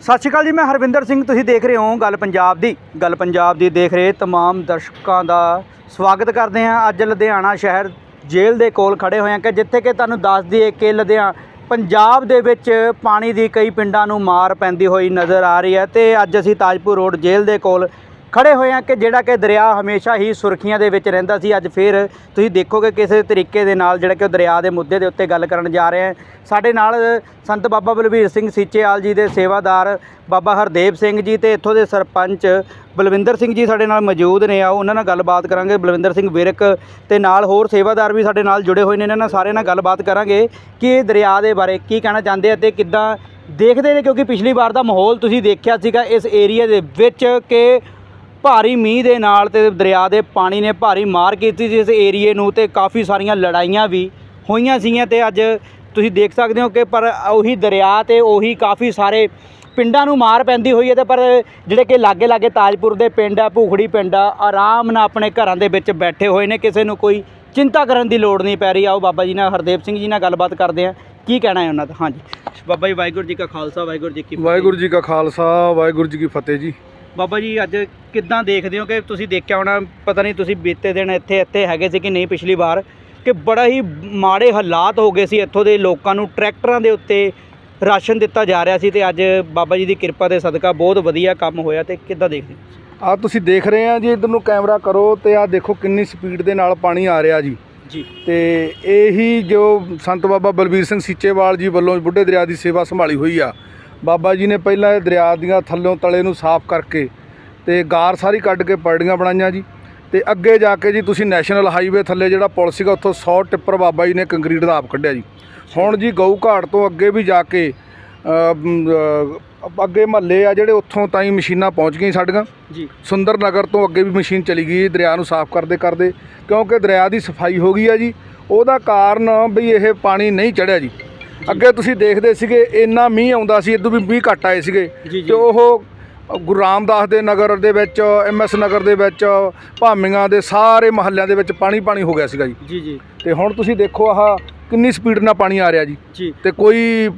ਸਤਿ ਸ਼੍ਰੀ ਅਕਾਲ ਜੀ ਮੈਂ ਹਰਵਿੰਦਰ ਸਿੰਘ ਤੁਸੀਂ ਦੇਖ ਰਹੇ ਹੋ ਗੱਲ ਪੰਜਾਬ ਦੀ ਗੱਲ ਪੰਜਾਬ ਦੀ ਦੇਖ ਰਹੇ तमाम ਦਰਸ਼ਕਾਂ ਦਾ ਸਵਾਗਤ ਕਰਦੇ ਹਾਂ ਅੱਜ ਲੁਧਿਆਣਾ ਸ਼ਹਿਰ ਜੇਲ੍ਹ ਦੇ ਕੋਲ ਖੜੇ ਹੋਏ ਹਾਂ ਕਿ ਜਿੱਥੇ ਕਿ ਤੁਹਾਨੂੰ ਦੱਸ ਦਈਏ ਕਿ ਲੁਧਿਆਣਾ ਪੰਜਾਬ ਦੇ ਵਿੱਚ ਪਾਣੀ ਦੀ ਕਈ ਪਿੰਡਾਂ ਨੂੰ ਮਾਰ ਪੈਂਦੀ ਹੋਈ ਨਜ਼ਰ ਆ ਰਹੀ ਹੈ ਤੇ ਅੱਜ ਅਸੀਂ ਤਾਜਪੁਰ ਰੋਡ ਜੇਲ੍ਹ ਦੇ ਕੋਲ ਖੜੇ ਹੋਏ ਹਾਂ ਕਿ ਜਿਹੜਾ ਕਿ ਦਰਿਆ ਹਮੇਸ਼ਾ ਹੀ ਸੁਰਖੀਆਂ ਦੇ ਵਿੱਚ ਰਹਿੰਦਾ ਸੀ। ਅੱਜ ਫਿਰ ਤੁਸੀਂ ਦੇਖੋਗੇ ਕਿਸੇ ਤਰੀਕੇ ਦੇ ਨਾਲ ਜਿਹੜਾ ਕਿ ਉਹ ਦਰਿਆ ਦੇ ਮੁੱਦੇ ਦੇ ਉੱਤੇ ਗੱਲ ਕਰਨ ਜਾ ਰਹੇ ਹਾਂ ਸਾਡੇ ਨਾਲ ਸੰਤ ਬਾਬਾ ਬਲਵੀਰ ਸਿੰਘ ਸੀਚੇਵਾਲ ਜੀ ਦੇ ਸੇਵਾਦਾਰ ਬਾਬਾ ਹਰਦੇਵ ਸਿੰਘ ਜੀ ਤੇ ਇੱਥੋਂ ਦੇ ਸਰਪੰਚ ਬਲਵਿੰਦਰ ਸਿੰਘ ਜੀ ਸਾਡੇ ਨਾਲ ਮੌਜੂਦ ਨੇ। ਆ ਉਹਨਾਂ ਨਾਲ ਗੱਲਬਾਤ ਕਰਾਂਗੇ। ਬਲਵਿੰਦਰ ਸਿੰਘ ਵਿਰਕ ਤੇ ਨਾਲ ਹੋਰ ਸੇਵਾਦਾਰ ਵੀ ਸਾਡੇ ਨਾਲ ਜੁੜੇ ਹੋਏ ਨੇ। ਇਹਨਾਂ ਨਾਲ ਸਾਰਿਆਂ ਨਾਲ ਗੱਲਬਾਤ ਕਰਾਂਗੇ ਕਿ ਇਹ ਦਰਿਆ ਦੇ ਬਾਰੇ ਕੀ ਕਹਿਣਾ ਚਾਹੁੰਦੇ ਆ ਤੇ ਕਿੱਦਾਂ ਦੇਖਦੇ ਨੇ? ਕਿਉਂਕਿ ਪਿਛਲੀ ਵਾਰ ਦਾ ਮਾਹੌਲ ਤੁਸੀਂ ਦੇਖਿਆ ਸੀਗਾ ਇਸ ਏਰੀਆ ਦੇ ਵਿੱਚ ਕਿ ਭਾਰੀ ਮੀਂਹ ਦੇ ਨਾਲ ਤੇ ਦਰਿਆ ਦੇ ਪਾਣੀ ਨੇ ਭਾਰੀ ਮਾਰ ਕੀਤੀ ਸੀ ਇਸ ਏਰੀਏ ਨੂੰ ਤੇ ਕਾਫੀ ਸਾਰੀਆਂ ਲੜਾਈਆਂ ਵੀ ਹੋਈਆਂ ਸੀਗੀਆਂ ਤੇ ਅੱਜ ਤੁਸੀਂ ਦੇਖ ਸਕਦੇ ਹੋ ਕਿ ਪਰ ਉਹੀ ਦਰਿਆ ਤੇ ਉਹੀ ਕਾਫੀ ਸਾਰੇ ਪਿੰਡਾਂ ਨੂੰ ਮਾਰ ਪੈਂਦੀ ਹੋਈ ਹੈ ਤੇ ਪਰ ਜਿਹੜੇ ਕਿ ਲਾਗੇ ਲਾਗੇ ਤਾਜਪੁਰ ਦੇ ਪਿੰਡ ਆ, ਭੂਖੜੀ ਪਿੰਡ ਆ, ਆਰਾਮ ਨਾਲ ਆਪਣੇ ਘਰਾਂ ਦੇ ਵਿੱਚ ਬੈਠੇ ਹੋਏ ਨੇ, ਕਿਸੇ ਨੂੰ ਕੋਈ ਚਿੰਤਾ ਕਰਨ ਦੀ ਲੋੜ ਨਹੀਂ ਪੈ ਰਹੀ। ਆਓ ਬਾਬਾ ਜੀ ਨਾਲ, ਹਰਦੇਵ ਸਿੰਘ ਜੀ ਨਾਲ ਗੱਲਬਾਤ ਕਰਦੇ ਆ ਕੀ ਕਹਿਣਾ ਹੈ ਉਹਨਾਂ ਦਾ? ਹਾਂਜੀ। ਬਾਬਾ ਜੀ, ਵਾਹਿਗੁਰੂ ਜੀ ਕਾ ਖਾਲਸਾ, ਵਾਹਿਗੁਰੂ ਜੀ ਕੀ ਵਾਹਿਗੁਰੂ ਜੀ ਕਾ ਖਾਲਸਾ, ਵਾਹਿਗੁਰੂ ਜੀ ਕੀ ਫਤਿਹ ਜੀ। ਬਾਬਾ ਜੀ ਅੱਜ ਕਿੱਦਾਂ ਦੇਖਦੇ ਹੋ ਕਿ ਤੁਸੀਂ ਦੇਖਿਆ ਹੋਣਾ ਪਤਾ ਨਹੀਂ ਤੁਸੀਂ ਬੀਤੇ ਦਿਨ ਇੱਥੇ ਇੱਥੇ ਹੈਗੇ ਸੀ ਕਿ ਨਹੀਂ ਪਿਛਲੀ ਵਾਰ ਕਿ ਬੜਾ ਹੀ ਮਾੜੇ ਹਾਲਾਤ ਹੋ ਗਏ ਸੀ ਇੱਥੋਂ ਦੇ ਲੋਕਾਂ ਨੂੰ ਟਰੈਕਟਰਾਂ ਦੇ ਉੱਤੇ ਰਾਸ਼ਨ ਦਿੱਤਾ ਜਾ ਰਿਹਾ ਸੀ ਤੇ ਅੱਜ ਬਾਬਾ ਜੀ ਦੀ ਕਿਰਪਾ ਦੇ ਸਦਕਾ ਬਹੁਤ ਵਧੀਆ ਕੰਮ ਹੋਇਆ ਤੇ ਕਿੱਦਾਂ ਦੇਖਦੇ ਆ ਤੁਸੀਂ ਦੇਖ ਰਹੇ ਆ ਜੀ ਇਧਰ ਨੂੰ ਕੈਮਰਾ ਕਰੋ ਤੇ ਆ ਦੇਖੋ ਕਿੰਨੀ ਸਪੀਡ ਦੇ ਨਾਲ ਪਾਣੀ ਆ ਰਿਹਾ ਜੀ। ਜੀ। ਤੇ ਇਹੀ ਜੋ ਸੰਤ ਬਾਬਾ ਬਲਬੀਰ ਸਿੰਘ ਸੀਚੇਵਾਲ ਜੀ ਵੱਲੋਂ ਬੁੱਢੇ ਦਰਿਆ ਦੀ ਸੇਵਾ ਸੰਭਾਲੀ ਹੋਈ ਆ ਬਾਬਾ ਜੀ ਨੇ ਪਹਿਲਾਂ ਇਹ ਦਰਿਆ ਦੀਆਂ ਥੱਲੋਂ ਤਲੇ ਨੂੰ ਸਾਫ਼ ਕਰਕੇ ਤੇ ਗਾਰ ਸਾਰੀ ਕੱਢ ਕੇ ਪਰੜੀਆਂ ਬਣਾਈਆਂ ਜੀ। ਤੇ ਅੱਗੇ ਜਾ ਕੇ ਜੀ ਤੁਸੀਂ ਨੈਸ਼ਨਲ ਹਾਈਵੇ ਥੱਲੇ ਜਿਹੜਾ ਪੁਲ ਸੀਗਾ ਉੱਥੋਂ 100 ਟਿੱਪਰ ਬਾਬਾ ਜੀ ਨੇ ਕੰਕਰੀਟ ਦਾ ਆਪ ਕੱਢਿਆ ਜੀ। ਹੁਣ ਜੀ ਗਊ ਘਾਟ ਤੋਂ ਅੱਗੇ ਵੀ ਜਾ ਕੇ ਅੱਗੇ ਮਹੱਲੇ ਆ ਜਿਹੜੇ ਉੱਥੋਂ ਤਾਈਂ ਮਸ਼ੀਨਾਂ ਪਹੁੰਚ ਗਈਆਂ ਸਾਡੀਆਂ। ਜੀ। ਸੁੰਦਰ ਨਗਰ ਤੋਂ ਅੱਗੇ ਵੀ ਮਸ਼ੀਨ ਚਲੀ ਗਈ ਦਰਿਆ ਨੂੰ ਸਾਫ਼ ਕਰਦੇ ਕਰਦੇ। ਕਿਉਂਕਿ ਦਰਿਆ ਦੀ ਸਫ਼ਾਈ ਹੋ ਗਈ ਆ ਜੀ। ਉਹਦਾ ਕਾਰਨ ਵੀ ਇਹ ਪਾਣੀ ਨਹੀਂ ਚੜਿਆ ਜੀ। ਅੱਗੇ ਤੁਸੀਂ ਦੇਖਦੇ ਸੀਗੇ ਇੰਨਾ ਮੀਂਹ ਆਉਂਦਾ ਸੀ ਇਦੋਂ ਵੀ ਮੀਂਹ ਘੱਟ ਆਏ ਸੀਗੇ। ਤੇ ਉਹ ਗੁਰੂ ਰਾਮਦਾਸ ਦੇ ਨਗਰ ਦੇ ਵਿੱਚ ਐਮਐਸ ਨਗਰ ਦੇ ਵਿੱਚ ਭਾਮੀਆਂ ਦੇ ਸਾਰੇ ਮਹੱਲਿਆਂ ਦੇ ਵਿੱਚ ਪਾਣੀ ਪਾਣੀ ਹੋ ਗਿਆ ਸੀਗਾ ਜੀ। ਜੀ ਜੀ। ਤੇ ਹੁਣ ਤੁਸੀਂ ਦੇਖੋ ਆਹ ਕਿੰਨੀ ਸਪੀਡ ਨਾਲ ਪਾਣੀ ਆ ਰਿਹਾ ਜੀ। ਤੇ ਕੋਈ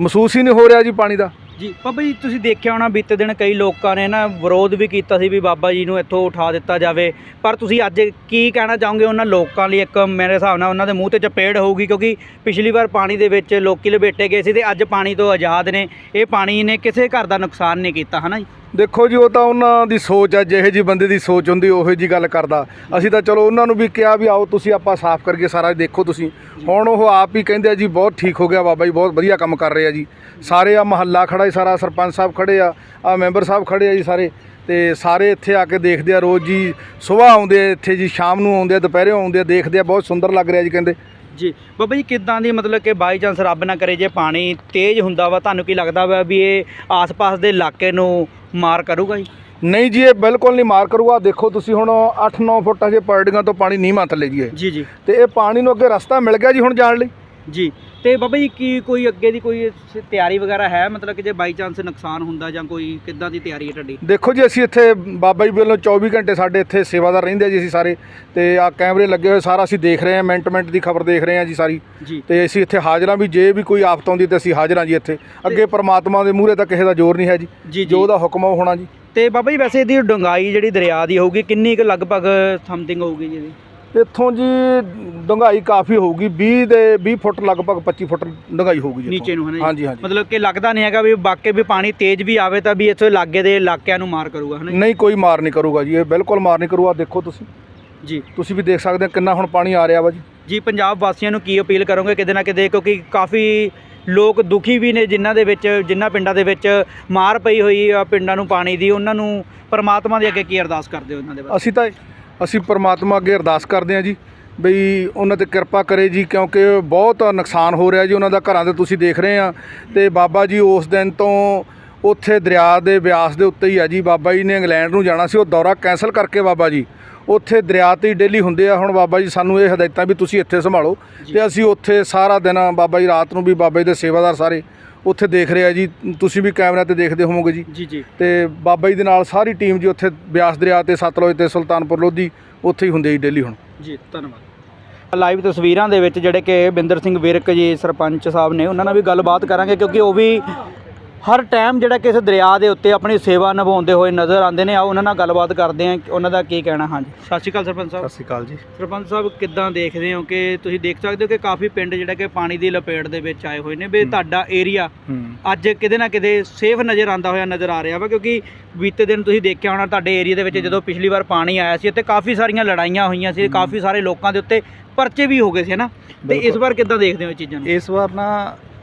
ਮਹਿਸੂਸ ਹੀ ਨਹੀਂ ਹੋ ਰਿਹਾ ਜੀ ਪਾਣੀ ਦਾ। ਜੀ, ਬਾਬਾ ਜੀ, ਤੁਸੀਂ ਦੇਖਿਆ ਹੋਣਾ ਬੀਤੇ ਦਿਨ ਕਈ ਲੋਕਾਂ ਨੇ ਨਾ ਵਿਰੋਧ ਵੀ ਕੀਤਾ ਸੀ ਵੀ ਬਾਬਾ ਜੀ ਨੂੰ ਇੱਥੋਂ ਉਠਾ ਦਿੱਤਾ ਜਾਵੇ। ਪਰ ਤੁਸੀਂ ਅੱਜ ਕੀ ਕਹਿਣਾ ਚਾਹੋਗੇ? ਉਹਨਾਂ ਲੋਕਾਂ ਲਈ ਇੱਕ ਮੇਰੇ ਹਿਸਾਬ ਨਾਲ ਉਹਨਾਂ ਦੇ ਮੂੰਹ ਤੇ ਚਪੇੜ ਹੋਊਗੀ ਕਿਉਂਕਿ ਪਿਛਲੀ ਵਾਰ ਪਾਣੀ ਦੇ ਵਿੱਚ ਲੋਕੀ ਲਪੇਟੇ ਗਏ ਸੀ ਤੇ ਅੱਜ ਪਾਣੀ ਤੋਂ ਆਜ਼ਾਦ ਨੇ। ਇਹ ਪਾਣੀ ਨੇ ਕਿਸੇ ਘਰ ਦਾ ਨੁਕਸਾਨ ਨਹੀਂ ਕੀਤਾ, ਹਨਾ ਜੀ? ਦੇਖੋ ਜੀ, ਉਹ ਤਾਂ ਉਹਨਾਂ ਦੀ ਸੋਚ ਆ, ਜਿਹੇ ਜੀ ਬੰਦੇ ਦੀ ਸੋਚ ਹੁੰਦੀ, ਉਹੋ ਜੀ ਗੱਲ ਕਰਦਾ। ਅਸੀਂ ਤਾਂ ਚਲੋ ਉਹਨਾਂ ਨੂੰ ਵੀ ਕਿਹਾ ਵੀ ਆਓ, ਤੁਸੀਂ ਆਪਾਂ ਸਾਫ਼ ਕਰਕੇ ਸਾਰਾ ਦੇਖੋ ਤੁਸੀਂ। ਹੁਣ ਉਹ ਆਪ ਹੀ ਕਹਿੰਦੇ ਆ ਜੀ, ਬਹੁਤ ਠੀਕ ਹੋ ਗਿਆ ਬਾਬਾ ਜੀ, ਬਹੁਤ ਵਧੀਆ ਕੰਮ ਕਰ ਰਹੇ ਆ ਜੀ। ਸਾਰੇ ਆ ਮਹੱਲਾ ਖੜਾ ਹੀ ਸਾਰਾ ਸਰਪੰਚ ਸਾਹਿਬ ਖੜੇ ਆ ਆ ਮੈਂਬਰ ਸਾਹਿਬ ਖੜੇ ਆ ਜੀ ਸਾਰੇ। ਤੇ ਸਾਰੇ ਇੱਥੇ ਆ ਕੇ ਦੇਖਦੇ ਆ ਰੋਜ਼ ਜੀ ਸਵੇਰ ਆਉਂਦੇ ਆ ਇੱਥੇ ਜੀ ਸ਼ਾਮ ਨੂੰ ਆਉਂਦੇ ਆ ਦੁਪਹਿਰੇ ਆਉਂਦੇ ਆ ਦੇਖਦੇ ਆ ਬਹੁਤ ਸੁੰਦਰ ਲੱਗ ਰਿਹਾ ਜੀ ਕਹਿੰਦੇ। ਜੀ ਬਾਬਾ ਜੀ ਕਿੱਦਾਂ ਦੀ ਮਤਲਬ ਕਿ ਬਾਈ ਚਾਂਸ ਰੱਬ ਨਾ ਕਰੇ ਜੇ ਪਾਣੀ ਤੇਜ਼ ਹੁੰਦਾ ਵਾ ਤੁਹਾਨੂੰ ਕੀ ਲੱਗਦਾ ਵਾ ਵੀ ਇਹ ਆਸ-ਪਾਸ ਦੇ ਇਲਾਕੇ ਨੂੰ ਮਾਰ ਕਰੂਗਾ ਜੀ? ਨਹੀਂ ਜੀ ਇਹ ਬਿਲਕੁਲ ਨਹੀਂ ਮਾਰ ਕਰੂਗਾ। ਦੇਖੋ ਤੁਸੀਂ ਹੁਣ 8-9 ਫੁੱਟ ਹਜੇ ਪਰੜੀਆਂ ਤੋਂ ਪਾਣੀ ਨੀਵਾਂ ਥੱਲੇ ਜੀ ਇਹ। ਜੀ ਜੀ। ਤੇ ਇਹ ਪਾਣੀ ਨੂੰ ਅੱਗੇ ਰਸਤਾ ਮਿਲ ਗਿਆ ਜੀ ਹੁਣ ਜਾਣ ਲਈ। ਜੀ। ਤੇ ਬਾਬਾ ਜੀ ਕੀ ਕੋਈ ਅੱਗੇ ਦੀ ਕੋਈ ਸ- ਤਿਆਰੀ ਵਗੈਰਾ ਹੈ? ਮਤਲਬ ਕਿ ਜੇ ਬਾਈ ਚਾਂਸ ਨੁਕਸਾਨ ਹੁੰਦਾ ਜਾਂ ਕੋਈ ਕਿੱਦਾਂ ਦੀ ਤਿਆਰੀ ਹੈ ਤੁਹਾਡੀ? ਦੇਖੋ ਜੀ ਅਸੀਂ ਇੱਥੇ ਬਾਬਾ ਜੀ ਵੱਲੋਂ 24 ਘੰਟੇ ਸਾਡੇ ਇੱਥੇ ਸੇਵਾਦਾਰ ਰਹਿੰਦੇ ਆ ਜੀ ਅਸੀਂ ਸਾਰੇ। ਤੇ ਆ ਕੈਮਰੇ ਲੱਗੇ ਹੋਏ ਸਾਰਾ ਅਸੀਂ ਦੇਖ ਰਹੇ ਹਾਂ ਮਿੰਟ ਮਿੰਟ ਦੀ ਖਬਰ ਦੇਖ ਰਹੇ ਹਾਂ ਜੀ ਸਾਰੀ। ਜੀ। ਤੇ ਅਸੀਂ ਇੱਥੇ ਹਾਜ਼ਰਾਂ ਵੀ ਜੇ ਵੀ ਕੋਈ ਆਫਤ ਆਉਂਦੀ ਤੇ ਅਸੀਂ ਹਾਜ਼ਰਾਂ ਜੀ ਇੱਥੇ। ਅੱਗੇ ਪ੍ਰਮਾਤਮਾ ਦੇ ਮੂਹਰੇ ਤਾਂ ਕਿਸੇ ਦਾ ਜ਼ੋਰ ਨਹੀਂ ਹੈ ਜੀ। ਜੀ ਜੋ। ਉਹਦਾ ਹੁਕਮ ਆ ਉਹ ਹੋਣਾ ਜੀ। ਤੇ ਬਾਬਾ ਜੀ ਵੈਸੇ ਇਹਦੀ ਡੁੰਗਾਈ ਜਿਹੜੀ ਦਰਿਆ ਦੀ ਹੋਊਗੀ ਕਿੰਨੀ ਕੁ ਲਗਭਗ ਸਮਥਿੰਗ ਹੋਊਗੀ ਜੀ ਇਹਦੀ? ਇੱਥੋਂ ਜੀ ਡੂੰਘਾਈ ਕਾਫੀ ਹੋਊਗੀ 20 ਦੇ 20 ਫੁੱਟ ਲਗਭਗ 25 ਫੁੱਟ ਡੂੰਘਾਈ ਹੋਊਗੀ ਜੀ ਨੀਚੇ। ਨੂੰ ਹੈ ਨਾ? ਹਾਂਜੀ ਹਾਂਜੀ ਮਤਲਬ ਕਿ ਲੱਗਦਾ ਨਹੀਂ ਹੈਗਾ ਵੀ ਵਾਕਈ ਵੀ ਪਾਣੀ ਤੇਜ਼ ਵੀ ਆਵੇ ਤਾਂ ਵੀ ਇੱਥੇ ਲਾਗੇ ਦੇ ਇਲਾਕਿਆਂ ਨੂੰ ਮਾਰ ਕਰੂਗਾ ਹਨਾ ਜੀ? ਨਹੀਂ ਕੋਈ ਮਾਰ ਨਹੀਂ ਕਰੂਗਾ ਜੀ ਇਹ ਬਿਲਕੁਲ ਮਾਰ ਨਹੀਂ ਕਰੂਗਾ ਦੇਖੋ ਤੁਸੀਂ ਜੀ ਤੁਸੀਂ ਵੀ ਦੇਖ ਸਕਦੇ ਹੋ ਕਿੰਨਾ ਹੁਣ ਪਾਣੀ ਆ ਰਿਹਾ ਵਾ ਜੀ ਜੀ ਪੰਜਾਬ ਵਾਸੀਆਂ ਨੂੰ ਕੀ ਅਪੀਲ ਕਰੋਗੇ ਕਿਤੇ ਨਾ ਕਿਤੇ ਕਿਉਂਕਿ ਕਾਫੀ ਲੋਕ ਦੁਖੀ ਵੀ ਨੇ ਜਿਨ੍ਹਾਂ ਦੇ ਵਿੱਚ ਜਿਨ੍ਹਾਂ ਪਿੰਡਾਂ ਦੇ ਵਿੱਚ ਮਾਰ ਪਈ ਹੋਈ ਆ ਪਿੰਡਾਂ ਨੂੰ ਪਾਣੀ ਦੀ ਉਹਨਾਂ ਨੂੰ ਪਰਮਾਤਮਾ ਦੇ ਅੱਗੇ ਕੀ ਅਰਦਾਸ ਕਰਦੇ ਹੋ ਉਹਨਾਂ ਦੇ ਬਾਰੇ ਅਸੀਂ ਤਾਂ ਅਸੀਂ ਪ੍ਰਮਾਤਮਾ ਅੱਗੇ ਅਰਦਾਸ ਕਰਦੇ ਹਾਂ ਜੀ ਬਈ ਉਹਨਾਂ ਤੇ ਕਿਰਪਾ ਕਰੇ ਜੀ ਕਿਉਂਕਿ ਬਹੁਤ ਨੁਕਸਾਨ ਹੋ ਰਿਹਾ ਜੀ ਉਹਨਾਂ ਦਾ ਘਰਾਂ ਦੇ ਤੁਸੀਂ ਦੇਖ ਰਹੇ ਆ ਤੇ ਬਾਬਾ ਜੀ ਉਸ ਦਿਨ ਤੋਂ ਉੱਥੇ ਦਰਿਆ ਦੇ ਬਿਆਸ ਦੇ ਉੱਤੇ ਹੀ ਆ ਜੀ ਬਾਬਾ ਜੀ ਨੇ ਇੰਗਲੈਂਡ ਨੂੰ ਜਾਣਾ ਸੀ ਉਹ ਦੌਰਾ ਕੈਨਸਲ ਕਰਕੇ ਬਾਬਾ ਜੀ। ਉੱਥੇ ਦਰਿਆ ਤੇ ਡੇਲੀ ਹੁੰਦੇ ਆ ਹੁਣ ਬਾਬਾ ਜੀ ਸਾਨੂੰ ਇਹ ਹਦਾਇਤਾਂ ਵੀ ਤੁਸੀਂ ਇੱਥੇ ਸੰਭਾਲੋ। ਤੇ ਅਸੀਂ ਉੱਥੇ ਸਾਰਾ ਦਿਨ ਬਾਬਾ ਜੀ ਰਾਤ ਨੂੰ ਵੀ ਬਾਬਾ ਜੀ ਦੇ ਸੇਵਾਦਾਰ ਸਾਰੇ ਉੱਥੇ ਦੇਖ ਰਹੇ ਜੀ। ਤੁਸੀਂ ਵੀ ਕੈਮਰਾ ਤੇ ਦੇਖਦੇ ਹੋਵੋਗੇ ਜੀ। ਜੀ ਜੀ। ਤੇ ਬਾਬਾ ਜੀ ਦੇ ਨਾਲ ਸਾਰੀ ਟੀਮ ਜੀ ਉੱਥੇ ਬਿਆਸ ਦਰਿਆ ਤੇ ਸਤਲੁਜ ਤੇ ਸੁਲਤਾਨਪੁਰ ਲੋਧੀ ਉੱਥੇ ਹੀ ਹੁੰਦੇ ਜੀ ਡੇਲੀ ਹੁਣ। ਜੀ ਧੰਨਵਾਦ। ਲਾਈਵ ਤਸਵੀਰਾਂ ਦੇ ਵਿੱਚ ਜਿਹੜੇ ਕਿ ਬਿੰਦਰ ਸਿੰਘ ਵਿਰਕ ਜੀ ਸਰਪੰਚ ਸਾਹਿਬ ਨੇ ਉਹਨਾਂ ਨਾਲ ਵੀ ਗੱਲਬਾਤ ਕਰਾਂਗੇ ਕਿਉਂਕਿ ਉਹ ਵੀ ਹਰ ਟਾਈਮ ਜਿਹੜਾ ਕਿ ਇਸ ਦਰਿਆ ਦੇ ਉੱਤੇ ਆਪਣੀ ਸੇਵਾ ਨਿਭਾਉਂਦੇ ਹੋਏ ਨਜ਼ਰ ਆਉਂਦੇ ਨੇ। ਆਓ ਉਹਨਾਂ ਨਾਲ ਗੱਲਬਾਤ ਕਰਦੇ ਹਾਂ। ਕਿ ਉਹਨਾਂ ਦਾ ਕੀ ਕਹਿਣਾ? ਹਾਂਜੀ। ਸਤਿ ਸ਼੍ਰੀ ਅਕਾਲ ਸਰਪੰਚ ਸਾਹਿਬ। ਸਤਿ ਸ਼੍ਰੀ ਅਕਾਲ ਜੀ। ਸਰਪੰਚ ਸਾਹਿਬ ਕਿੱਦਾਂ ਦੇਖਦੇ ਹੋ ਕਿ ਤੁਸੀਂ ਦੇਖ ਸਕਦੇ ਹੋ ਕਿ ਕਾਫੀ ਪਿੰਡ ਜਿਹੜਾ ਕਿ ਪਾਣੀ ਦੀ ਲਪੇਟ ਦੇ ਵਿੱਚ ਆਏ ਹੋਏ ਨੇ ਵੀ ਤੁਹਾਡਾ ਏਰੀਆ ਅੱਜ ਕਿਤੇ ਨਾ ਕਿਤੇ ਸੇਫ ਨਜ਼ਰ ਆਉਂਦਾ ਹੋਇਆ ਨਜ਼ਰ ਆ ਰਿਹਾ ਵਾ ਕਿਉਂਕਿ ਬੀਤੇ ਦਿਨ ਤੁਸੀਂ ਦੇਖਿਆ ਹੋਣਾ ਤੁਹਾਡੇ ਏਰੀਆ ਦੇ ਵਿੱਚ ਜਦੋਂ ਪਿਛਲੀ ਵਾਰ ਪਾਣੀ ਆਇਆ ਸੀ ਤੇ ਕਾਫੀ ਸਾਰੀਆਂ ਲੜਾਈਆਂ ਹੋਈਆਂ ਸੀ ਕਾਫੀ ਸਾਰੇ ਲੋਕਾਂ ਦੇ ਉੱਤੇ ਪਰਚੇ ਵੀ ਹੋ ਗਏ ਸੀ ਨਾ? ਤੇ ਇਸ। ਵਾਰ ਕਿੱਦਾਂ ਦੇਖਦੇ ਹੋ ਇਹ ਚੀਜ਼ਾਂ ਨੂੰ? ਇਸ ਵਾਰ ਨਾ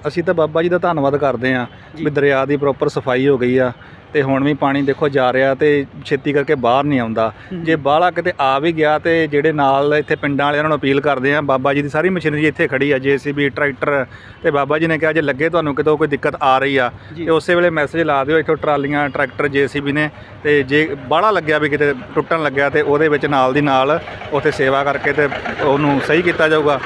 ਅਸੀਂ ਤਾਂ ਬਾਬਾ ਜੀ ਦਾ ਧੰਨਵਾਦ ਕਰਦੇ ਹਾਂ। ਵੀ ਦਰਿਆ ਦੀ ਪ੍ਰੋਪਰ ਸਫ਼ਾਈ ਹੋ ਗਈ ਆ ਤੇ ਹੁਣ ਵੀ ਪਾਣੀ ਦੇਖੋ ਜਾ ਰਿਹਾ ਤੇ ਛੇਤੀ ਕਰਕੇ ਬਾਹਰ ਨਹੀਂ ਆਉਂਦਾ। ਜੇ ਬਾਹਲਾ ਕਿਤੇ ਆ ਵੀ ਗਿਆ ਤੇ ਜਿਹੜੇ ਨਾਲ ਇੱਥੇ ਪਿੰਡਾਂ ਵਾਲਿਆਂ ਨੂੰ ਅਪੀਲ ਕਰਦੇ ਆ ਬਾਬਾ ਜੀ ਦੀ ਸਾਰੀ ਮਸ਼ੀਨਰੀ ਇੱਥੇ ਖੜੀ ਆ ਜੀਸੀਬੀ ਟਰੈਕਟਰ ਤੇ ਬਾਬਾ ਜੀ ਨੇ ਕਿਹਾ ਜੇ ਲੱਗੇ ਤੁਹਾਨੂੰ ਕਿਤੋਂ ਕੋਈ ਦਿੱਕਤ ਆ ਰਹੀ ਆ। ਤੇ ਉਸੇ ਵੇਲੇ ਮੈਸੇਜ ਲਾ ਦਿਓ ਇੱਥੋਂ ਟਰਾਲੀਆਂ ਟਰੈਕਟਰ ਜੀਸੀਬੀ ਨੇ ਤੇ ਜੇ ਬਾਹਲਾ ਲੱਗਿਆ ਵੀ ਕਿਤੇ ਟੁੱਟਣ ਲੱਗਿਆ ਤੇ ਉਹਦੇ ਵਿੱਚ ਨਾਲ ਦੀ ਨਾਲ ਉੱਥੇ ਸੇਵਾ ਕਰਕੇ ਤੇ ਉਹਨੂੰ ਸਹੀ ਕੀਤਾ ਜਾਊਗਾ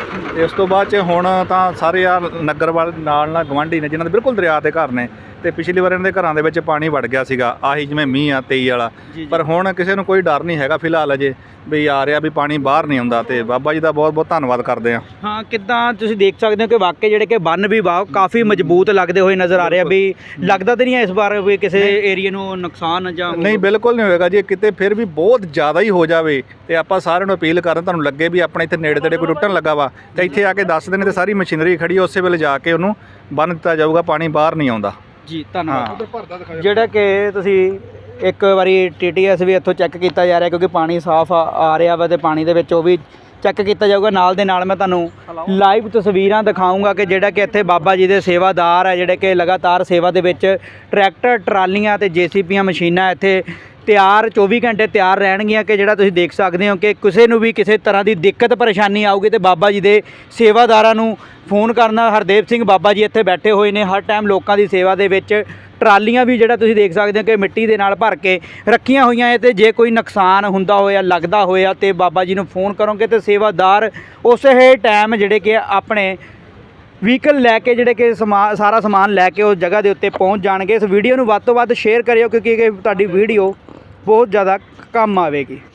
ਉਸ ਤੋਂ ਬਾਅਦ ਚ ਹੁਣ ਤਾਂ ਸਾਰੇ ਆ ਨਗਰ ਵਾਲ ਨਾਲ ਨਾਲ ਗਵਾਂਢੀ ਨੇ ਜਿਨ੍ਹਾਂ ਦੇ ਬਿਲਕੁਲ ਦਰਿਆ ਦੇ ਘਰ ਨੇ ਤੇ ਪਿਛਲੀ ਵਾਰ ਇਹਨਾਂ ਦੇ ਘਰਾਂ ਦੇ ਵਿੱਚ ਪਾਣੀ ਵੜ ਗਿਆ ਸੀਗਾ ਆਹੀ ਜਿਵੇਂ ਮੀਂਹ ਆ 23 ਵਾਲਾ। ਪਰ ਹੁਣ ਕਿਸੇ ਨੂੰ ਕੋਈ ਡਰ ਨਹੀਂ ਹੈਗਾ ਫਿਲਹਾਲ ਅਜੇ ਵੀ ਆ ਰਿਹਾ ਵੀ ਪਾਣੀ ਬਾਹਰ ਨਹੀਂ ਆਉਂਦਾ ਤੇ ਬਾਬਾ ਜੀ ਦਾ ਬਹੁਤ ਬਹੁਤ ਧੰਨਵਾਦ ਕਰਦੇ ਆ ਹਾਂ ਕਿੱਦਾਂ ਤੁਸੀਂ ਦੇਖ ਸਕਦੇ ਹੋ ਕਿ ਵਾਕਈ ਜਿਹੜੇ ਕਿ ਬੰਨ ਵੀ ਵਾਹ ਕਾਫੀ ਮਜ਼ਬੂਤ ਲੱਗਦੇ ਹੋਏ ਨਜ਼ਰ ਆ ਰਿਹਾ ਵੀ ਲੱਗਦਾ ਤਾਂ ਨਹੀਂ ਇਸ ਵਾਰ ਵੀ ਕਿਸੇ ਏਰੀਆ ਨੂੰ ਨੁਕਸਾਨ ਜਾਂ ਨਹੀਂ ਬਿਲਕੁਲ ਨਹੀਂ ਹੋਏਗਾ ਜੇ ਕਿਤੇ ਫਿਰ ਵੀ ਬਹੁਤ ਜ਼ਿਆਦਾ ਹੀ ਹੋ ਜਾਵੇ ਤੇ ਆਪਾਂ ਸਾਰਿਆਂ ਨੂੰ ਅਪੀਲ ਕਰਨ ਤੁਹਾਨੂੰ ਲੱਗੇ ਵੀ ਆਪਣੇ ਇੱਥੇ ਨੇੜੇ ਤੇੜੇ ਕੋਈ ਟੁੱਟਣ ਲੱਗਾ ਵਾ ਤੇ ਇੱਥੇ ਆ ਕੇ ਦੱਸ ਦੇਣੇ ਤੇ ਸਾਰੀ ਮਸ਼ੀਨਰੀ ਖੜੀ ਉਸੇ ਵੇਲੇ ਜਾ ਕੇ ਉਹਨੂੰ ਬੰਨ ਦਿੱਤਾ ਜਾਊਗਾ ਪਾਣੀ ਬਾਹਰ ਨਹੀਂ ਆਉਂਦਾ। ਜੀ ਧੰਨਵਾਦ। ਉਧਰ ਭਰਦਾ ਦਿਖਾਓ ਜਿਹੜਾ ਕਿ ਤੁਸੀਂ ਇੱਕ ਵਾਰੀ ਟੀਟੀਐਸ ਵੀ ਇੱਥੋਂ ਚੈੱਕ ਕੀਤਾ ਜਾ ਰਿਹਾ ਕਿਉਂਕਿ ਪਾਣੀ ਸਾਫ਼ ਆ ਆ ਰਿਹਾ ਵਾ ਤੇ ਪਾਣੀ ਦੇ ਵਿੱਚ ਉਹ ਵੀ ਚੈੱਕ ਕੀਤਾ ਜਾਊਗਾ। ਨਾਲ ਦੇ ਨਾਲ ਮੈਂ ਤੁਹਾਨੂੰ ਲਾਈਵ ਤਸਵੀਰਾਂ ਦਿਖਾਉਂਗਾ ਕਿ ਜਿਹੜਾ ਕਿ ਇੱਥੇ ਬਾਬਾ ਜੀ ਦੇ ਸੇਵਾਦਾਰ ਹੈ ਜਿਹੜੇ ਕਿ ਲਗਾਤਾਰ ਸੇਵਾ ਦੇ ਵਿੱਚ ਟਰੈਕਟਰ ਟਰਾਲੀਆਂ ਤੇ ਜੀਸੀਪੀਆਂ ਮਸ਼ੀਨਾਂ ਇੱਥੇ ਤਿਆਰ 24 ਘੰਟੇ ਤਿਆਰ ਰਹਿਣਗੀਆਂ ਕਿ ਜਿਹੜਾ ਤੁਸੀਂ ਦੇਖ ਸਕਦੇ ਹੋ ਕਿ ਕਿਸੇ ਨੂੰ ਵੀ ਕਿਸੇ ਤਰ੍ਹਾਂ ਦੀ ਦਿੱਕਤ, ਪਰੇਸ਼ਾਨੀ ਆਊਗੀ ਤੇ ਬਾਬਾ ਜੀ ਦੇ ਸੇਵਾਦਾਰਾਂ ਨੂੰ ਫੋਨ ਕਰਨਾ, ਹਰਦੇਵ ਸਿੰਘ ਬਾਬਾ ਜੀ ਇੱਥੇ ਬੈਠੇ ਹੋਏ ਨੇ ਹਰ ਟਾਈਮ ਲੋਕਾਂ ਦੀ ਸੇਵਾ ਦੇ ਵਿੱਚ। ਟਰਾਲੀਆਂ ਵੀ ਜਿਹੜਾ ਤੁਸੀਂ ਦੇਖ ਸਕਦੇ ਹੋ ਕਿ ਮਿੱਟੀ ਦੇ ਨਾਲ ਭਰ ਕੇ ਰੱਖੀਆਂ ਹੋਈਆਂ ਹੈ ਤੇ ਜੇ ਕੋਈ ਨੁਕਸਾਨ ਹੁੰਦਾ ਹੋਇਆ, ਲੱਗਦਾ ਹੋਇਆ ਤੇ ਬਾਬਾ ਜੀ ਨੂੰ ਫੋਨ ਕਰੋਗੇ ਤੇ ਸੇਵਾਦਾਰ ਉਸੇ ਟਾਈਮ ਜਿਹੜੇ ਕਿ ਆਪਣੇ ਵਹੀਕਲ ਲੈ ਕੇ ਜਿਹੜੇ ਕਿ ਸਮਾ, ਸਾਰਾ ਸਮਾਨ ਲੈ ਕੇ ਉਸ ਜਗ੍ਹਾ ਦੇ ਉੱਤੇ ਪਹੁੰਚ ਜਾਣਗੇ। ਇਸ ਵੀਡੀਓ ਨੂੰ ਵੱਧ ਤੋਂ ਵੱਧ ਸ਼ੇਅਰ ਕਰਿਓ ਕਿਉਂਕਿ ਤੁਹਾਡੀ ਵੀਡੀਓ ਬਹੁਤ ਜ਼ਿਆਦਾ ਕੰਮ ਆਵੇਗੀ।